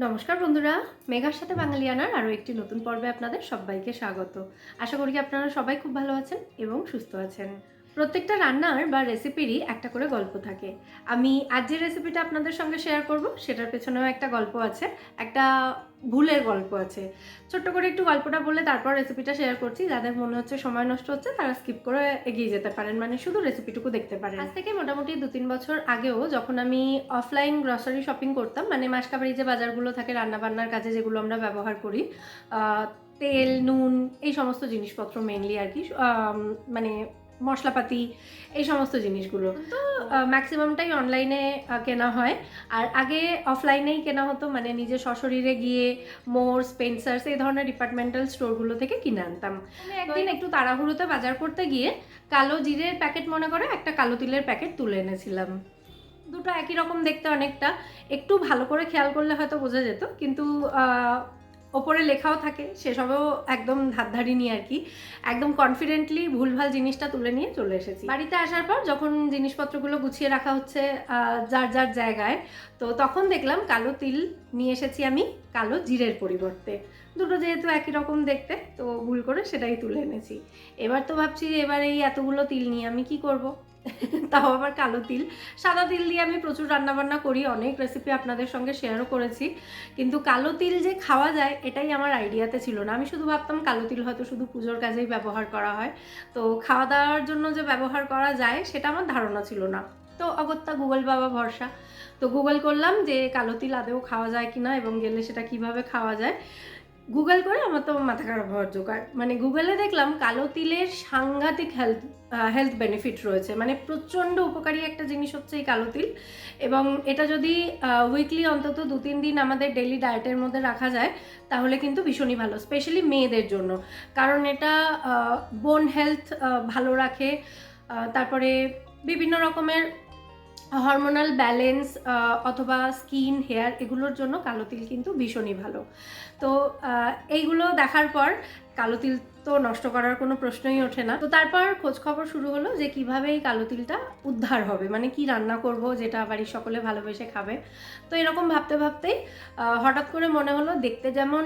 নমস্কার বন্ধুরা, মেঘার সাথে বাঙালিয়ানার আরও একটি নতুন পর্বে আপনাদের সবাইকে স্বাগত। আশা করি আপনারা সবাই খুব ভালো আছেন এবং সুস্থ আছেন। প্রত্যেকটা রান্নার বা রেসিপিরই একটা করে গল্প থাকে। আমি আজ যে রেসিপিটা আপনাদের সঙ্গে শেয়ার করব, সেটার পেছনেও একটা গল্প আছে, একটা ভুলের গল্প আছে। ছোট্ট করে একটু গল্পটা বলে তারপর রেসিপিটা শেয়ার করছি, যাদের মনে হচ্ছে সময় নষ্ট হচ্ছে, তারা স্কিপ করে এগিয়ে যেতে পারেন মানে শুধু রেসিপিটুকু দেখতে পারেন। আজ থেকে মোটামুটি দু তিন বছর আগেও যখন আমি অফলাইন গ্রসারি শপিং করতাম মানে মাসকাবাড়ি যে বাজারগুলো থাকে রান্নাবান্নার কাজে যেগুলো আমরা ব্যবহার করি তেল, নুন, এই সমস্ত জিনিসপত্র মেনলি আর কি মানে মশলাপাতি এই সমস্ত জিনিসগুলো। তো ম্যাক্সিমামটাই অনলাইনে কেনা হয়। আর আগে অফলাইনেই কেনা হতো মানে নিজে সশরীরে গিয়ে মোর স্পেন্সার্স এই ধরনের ডিপার্টমেন্টাল স্টোরগুলো থেকে কিনে আনতাম। আমি একদিন একটু তাড়াহুড়োতে বাজার করতে গিয়ে কালো জিরের প্যাকেট মনে করে একটা কালো তিলের প্যাকেট তুলে এনেছিলাম। দুটো একই রকম দেখতে অনেকটা। একটু ভালো করে খেয়াল করলে হয়তো বোঝা যেত কিন্তু ওপরে লেখাও থাকে, সেসবেও একদম ধারধারি আর কি। একদম কনফিডেন্টলি ভুলভাল জিনিসটা তুলে নিয়ে চলে এসেছি। বাড়িতে আসার পর যখন জিনিসপত্রগুলো গুছিয়ে রাখা হচ্ছে যার যার জায়গায়, তো তখন দেখলাম কালো তিল নিয়ে এসেছি আমি কালো জিরের পরিবর্তে। দুটো যেহেতু একই রকম দেখতে, তো ভুল করে সেটাই তুলে এনেছি। এবার তো ভাবছি, এবার এই এতগুলো তিল নিয়ে আমি কি করব? তাও আবার কালো তিল। সাদা তিল দিয়ে আমি প্রচুর রান্নাবান্না করি, অনেক রেসিপি আপনাদের সঙ্গে শেয়ারও করেছি। কিন্তু কালো তিল যে খাওয়া যায়, এটাই আমার আইডিয়াতে ছিল না। আমি শুধু ভাবতাম কালো তিল হয়তো শুধু পুজোর কাজেই ব্যবহার করা হয়। তো খাওয়া দাওয়ার জন্য যে ব্যবহার করা যায়, সেটা আমার ধারণা ছিল না। তো অগত্যা গুগল বাবা ভরসা। তো গুগল করলাম যে কালো তিল আদেও খাওয়া যায় কিনা এবং গেলে সেটা কীভাবে খাওয়া যায়। গুগল করে আমার তো মাথা খারাপ হওয়ার জোগাড় মানে গুগলে দেখলাম কালো তিলের সাংঘাতিক হেলথ হেলথ বেনিফিট রয়েছে। মানে প্রচণ্ড উপকারী একটা জিনিস হচ্ছে এই কালো তিল। এবং এটা যদি উইকলি অন্তত দু তিন দিন আমাদের ডেইলি ডায়েটের মধ্যে রাখা যায়, তাহলে কিন্তু ভীষণই ভালো স্পেশালি মেয়েদের জন্য। কারণ এটা বোন হেলথ ভালো রাখে। তারপরে বিভিন্ন রকমের হরমোনাল ব্যালেন্স অথবা স্কিন হেয়ার এগুলোর জন্য কালো তিল কিন্তু ভীষণই ভালো। তো এইগুলো দেখার পর কালো তিল তো নষ্ট করার কোনো প্রশ্নই ওঠে না। তো তারপর খোঁজ খবর শুরু হলো যে কীভাবে এই কালো তিলটা উদ্ধার হবে মানে কি রান্না করব যেটা বাড়ির সকলে ভালোবেসে খাবে। তো এরকম ভাবতে ভাবতেই হঠাৎ করে মনে হলো দেখতে যেমন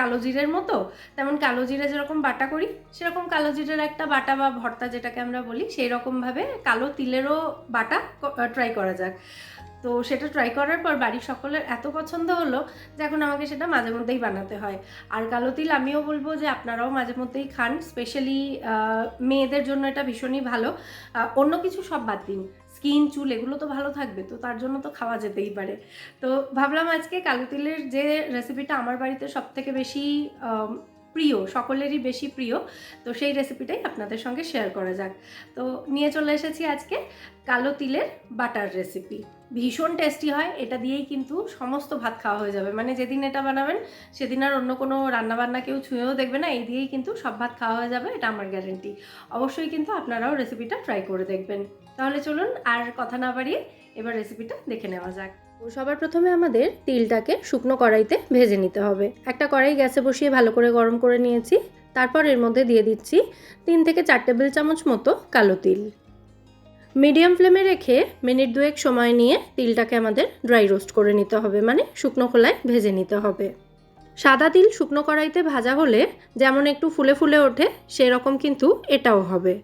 কালো জিরের মতো, তেমন কালো জিরে যেরকম বাটা করি, সেরকম কালো জিরের একটা বাটা বা ভর্তা যেটাকে আমরা বলি সেই রকমভাবে কালো তিলেরও বাটা ট্রাই করা যাক। তো সেটা ট্রাই করার পর বাড়ির সকলের এত পছন্দ হলো যে এখন আমাকে সেটা মাঝে মধ্যেই বানাতে হয়। আর কালো তিল আমিও বলব যে আপনারাও মাঝে মধ্যেই খান স্পেশালি মেয়েদের জন্য এটা ভীষণই ভালো। অন্য কিছু সব বাদ দিন। স্কিন চুল এগুলো তো ভালো থাকবে, তো তার জন্য তো খাওয়া যেতেই পারে। তো ভাবলাম আজকে কালো তিলের যে রেসিপিটা আমার বাড়িতে সব থেকে বেশি প্রিয়, সকলেরই বেশি প্রিয়। তো সেই রেসিপিটাই আপনাদের সঙ্গে শেয়ার করা যাক। তো নিয়ে চলে এসেছি আজকে কালো তিলের বাটার রেসিপি ভীষণ টেস্টি হয়, এটা দিয়েই কিন্তু সমস্ত ভাত খাওয়া হয়ে যাবে। মানে যেদিন এটা বানাবেন, সেদিন আর অন্য কোনো রান্নাবান্না কেউ ছুঁয়েও দেখবে না, এই দিয়েই কিন্তু সব ভাত খাওয়া হয়ে যাবে, এটা আমার গ্যারেন্টি অবশ্যই কিন্তু আপনারাও রেসিপিটা ট্রাই করে দেখবেন। তাহলে চলুন আর কথা না বাড়িয়ে এবার রেসিপিটা দেখে নেওয়া যাক। তো সবার প্রথমে আমাদের তিলটাকে শুকনো কড়াইতে ভেজে নিতে হবে। একটা কড়াই গ্যাসে বসিয়ে ভালো করে গরম করে নিয়েছি। তারপর এর মধ্যে দিয়ে দিচ্ছি তিন থেকে চার টেবিল চামচ মতো কালো তিল। মিডিয়াম ফ্লেমে রেখে মিনিট দুয়েক সময় নিয়ে তিলটাকে আমাদের ড্রাই রোস্ট করে নিতে হবে মানে শুকনো খোলায় ভেজে নিতে হবে। সাদা তিল শুকনো কড়াইতে ভাজা হলে যেমন একটু ফুলে ফুলে ওঠে, সেরকম কিন্তু এটাও হবে।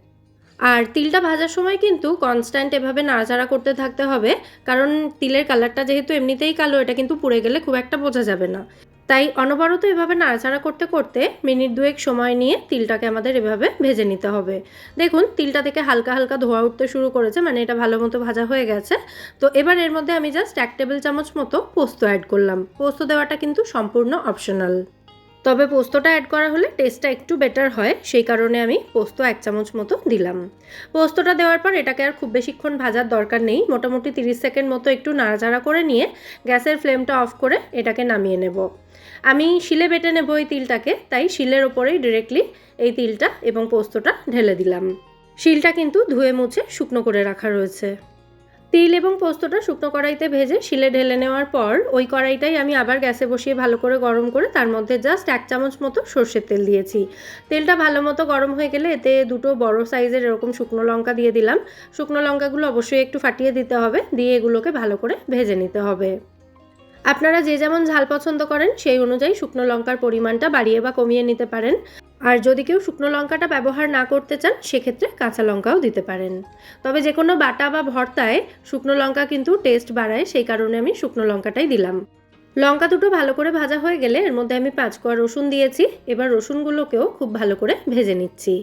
আর তিলটা ভাজার সময় কিন্তু কনস্ট্যান্ট এভাবে নাড়াচাড়া করতে থাকতে হবে, কারণ তিলের কালারটা যেহেতু এমনিতেই কালো, এটা কিন্তু পুড়ে গেলে খুব একটা বোঝা যাবে না। তাই অনবরত এভাবে নাড়াচাড়া করতে করতে মিনিট দুয়েক সময় নিয়ে তিলটাকে আমাদের এভাবে ভেজে নিতে হবে। দেখুন, তিলটা থেকে হালকা হালকা ধোয়া উঠতে শুরু করেছে মানে এটা ভালো মতো ভাজা হয়ে গেছে। তো এবার এর মধ্যে আমি জাস্ট এক টেবিল চামচ মতো পোস্ত অ্যাড করলাম। পোস্ত দেওয়াটা কিন্তু সম্পূর্ণ অপশনাল তবে পোস্তটা অ্যাড করা হলে টেস্টটা একটু বেটার হয়, সেই কারণে আমি পোস্ত এক চামচ মতো দিলাম। পোস্তটা দেওয়ার পর এটাকে আর খুব বেশিক্ষণ ভাজার দরকার নেই, মোটামুটি তিরিশ সেকেন্ড মতো একটু নাড়াচাড়া করে নিয়ে গ্যাসের ফ্লেমটা অফ করে এটাকে নামিয়ে নেব। আমি শিলে বেটে নেব এই তিলটাকে, তাই শিলের ওপরেই ডিরেক্টলি এই তিলটা এবং পোস্তটা ঢেলে দিলাম। শিলটা কিন্তু ধুয়ে মুছে শুকনো করে রাখা রয়েছে। তিল এবং পোস্তটা শুকনো কড়াইতে ভেজে শিলে ঢেলে নেওয়ার পর ওই কড়াইটাই আমি আবার গ্যাসে বসিয়ে ভালো করে গরম করে তার মধ্যে জাস্ট এক চামচ মতো সর্ষের তেল দিয়েছি। তেলটা ভালো মতো গরম হয়ে গেলে এতে দুটো বড় সাইজের এরকম শুকনো লঙ্কা দিয়ে দিলাম। শুকনো লঙ্কাগুলো অবশ্যই একটু ফাটিয়ে দিতে হবে, দিয়ে এগুলোকে ভালো করে ভেজে নিতে হবে। আপনারা যে যেমন ঝাল পছন্দ করেন, সেই অনুযায়ী শুকনো লঙ্কার পরিমাণটা বাড়িয়ে বা কমিয়ে নিতে পারেন। আর যদি কেউ শুকনো লঙ্কাটা ব্যবহার না করতে চান, সেক্ষেত্রে কাঁচা লঙ্কাও দিতে পারেন। তবে যে কোনো বাটা বা ভর্তায় শুকনো লঙ্কা কিন্তু টেস্ট বাড়ায়, সেই কারণে আমি শুকনো লঙ্কাটাই দিলাম। লঙ্কা দুটো ভালো করে ভাজা হয়ে গেলে এর মধ্যে আমি পাঁচ কোয়া রসুন দিয়েছি। এবার রসুনগুলোকেও খুব ভালো করে ভেজে নিচ্ছি।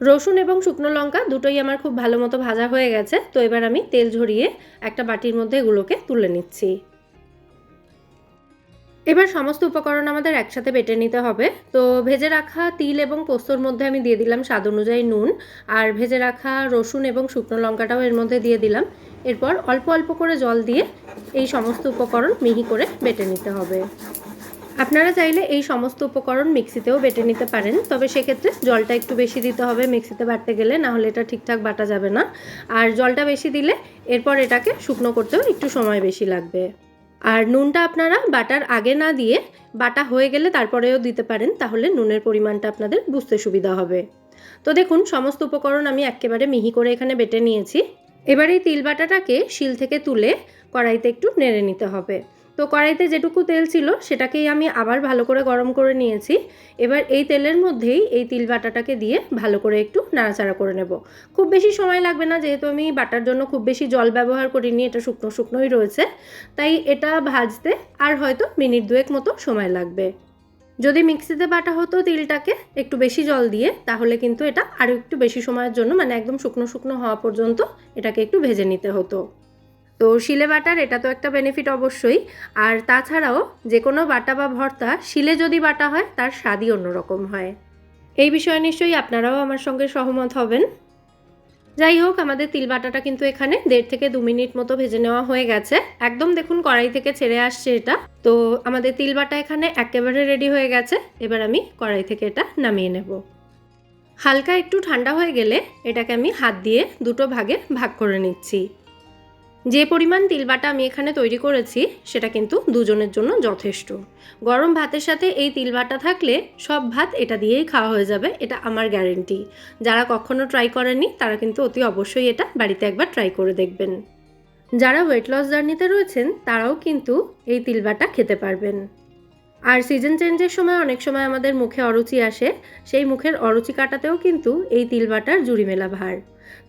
রসুন এবং শুকনো লঙ্কা দুটোই আমার খুব ভালো মতো ভাজা হয়ে গেছে। তো এবার আমি তেল ঝরিয়ে একটা বাটির মধ্যে এগুলোকে তুলে নিচ্ছি। এবার সমস্ত উপকরণ আমাদের একসাথে বেটে নিতে হবে। তো ভেজে রাখা তিল এবং পোস্তর মধ্যে আমি দিয়ে দিলাম স্বাদ অনুযায়ী নুন। আর ভেজে রাখা রসুন এবং শুকনো লঙ্কাটাও এর মধ্যে দিয়ে দিলাম। এরপর অল্প অল্প করে জল দিয়ে এই সমস্ত উপকরণ মিহি করে বেটে নিতে হবে। আপনারা চাইলে এই সমস্ত উপকরণ মিক্সিতেও বেটে নিতে পারেন, তবে সেক্ষেত্রে জলটা একটু বেশি দিতে হবে, মিক্সিতে বাটতে গেলে, না হলে এটা ঠিকঠাক বাটা যাবে না। আর জলটা বেশি দিলে এরপর এটাকে শুকনো করতেও একটু সময় বেশি লাগবে। আর নুনটা আপনারা বাটার আগে না দিয়ে বাটা হয়ে গেলে তারপরেও দিতে পারেন, তাহলে নুনের পরিমাণটা আপনাদের বুঝতে সুবিধা হবে। তো দেখুন, সমস্ত উপকরণ আমি একেবারে মিহি করে এখানে বেটে নিয়েছি। এবার এই তিল বাটাটাকে শিল থেকে তুলে কড়াইতে একটু নেড়ে নিতে হবে। তো কড়াইতে যেটুকু তেল ছিল সেটাকেই আমি আবার ভালো করে গরম করে নিয়েছি। এবার এই তেলের মধ্যেই এই তিল বাটাটাকে দিয়ে ভালো করে একটু নাড়াচাড়া করে নেব। খুব বেশি সময় লাগবে না, যেহেতু আমি বাটার জন্য খুব বেশি জল ব্যবহার করিনি, এটা শুকনো শুকনোই রয়েছে। তাই এটা ভাজতে আর হয়তো মিনিট দুয়েক মতো সময় লাগবে। যদি মিক্সিতে বাটা হতো তিলটাকে একটু বেশি জল দিয়ে, তাহলে কিন্তু এটা আরও একটু বেশি সময়ের জন্য মানে একদম শুকনো শুকনো হওয়া পর্যন্ত এটাকে একটু ভেজে নিতে হতো। তো শিলে বাটার, এটা তো একটা বেনিফিট অবশ্যই। আর তাছাড়াও যে কোনো বাটা বা ভর্তা, শিলে যদি বাটা হয়, তার স্বাদই অন্যরকম হয়। এই বিষয়ে নিশ্চয়ই আপনারাও আমার সঙ্গে সহমত হবেন। যাই হোক, আমাদের তিল বাটাটা কিন্তু এখানে দেড় থেকে দু মিনিট মতো ভেজে নেওয়া হয়ে গেছে। একদম দেখুন কড়াই থেকে ছেড়ে আসছে এটা। তো আমাদের তিল বাটা এখানে একেবারে রেডি হয়ে গেছে। এবার আমি কড়াই থেকে এটা নামিয়ে নেব। হালকা একটু ঠান্ডা হয়ে গেলে এটাকে আমি হাত দিয়ে দুটো ভাগে ভাগ করে নিচ্ছি। যে পরিমাণ তিলবাটা আমি এখানে তৈরি করেছি, সেটা কিন্তু দুজনের জন্য যথেষ্ট। গরম ভাতের সাথে এই তিলবাটা থাকলে সব ভাত এটা দিয়েই খাওয়া হয়ে যাবে, এটা আমার গ্যারেন্টি। যারা কখনো ট্রাই করেনি তারা কিন্তু অতি অবশ্যই এটা বাড়িতে একবার ট্রাই করে দেখবেন। যারা ওয়েট লস জার্নিতে রয়েছেন, তারাও কিন্তু এই তিলবাটা খেতে পারবেন। আর সিজন চেঞ্জের সময় অনেক সময় আমাদের মুখে অরুচি আসে, সেই মুখের অরুচি কাটাতেও কিন্তু এই তিলবাটার জুড়ি মেলা ভার।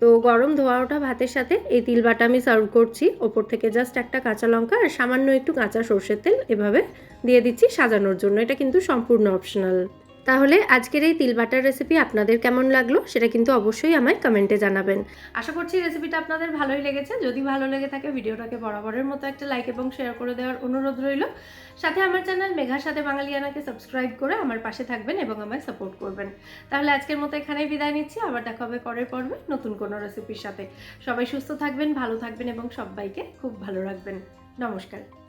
তো গরম ধোয়া ওঠা ভাতের সাথে এই তিল বাটা আমি সার্ভ করছি। ওপর থেকে জাস্ট একটা কাঁচা লঙ্কা আর সামান্য একটু কাঁচা সর্ষের তেল এভাবে দিয়ে দিচ্ছি সাজানোর জন্য। এটা কিন্তু সম্পূর্ণ অপশনাল তাহলে আজকের এই তিল বাটার রেসিপি আপনাদের কেমন লাগল সেটা কিন্তু অবশ্যই আমায় কমেন্টে জানাবেন। আশা করছি রেসিপিটা আপনাদের ভালোই লেগেছে। যদি ভালো লেগে থাকে ভিডিওটাকে বরাবরের মতো একটা লাইক এবং শেয়ার করে দেওয়ার অনুরোধ রইল। সাথে আমার চ্যানেল মেঘার সাথে বাঙালিয়ানাকে সাবস্ক্রাইব করে আমার পাশে থাকবেন এবং আমায় সাপোর্ট করবেন। তাহলে আজকের মতো এখানেই বিদায় নিচ্ছি। আবার দেখা হবে পরের পর্বে নতুন কোনো রেসিপির সাথে। সবাই সুস্থ থাকবেন, ভালো থাকবেন এবং সবাইকে খুব ভালো রাখবেন। নমস্কার।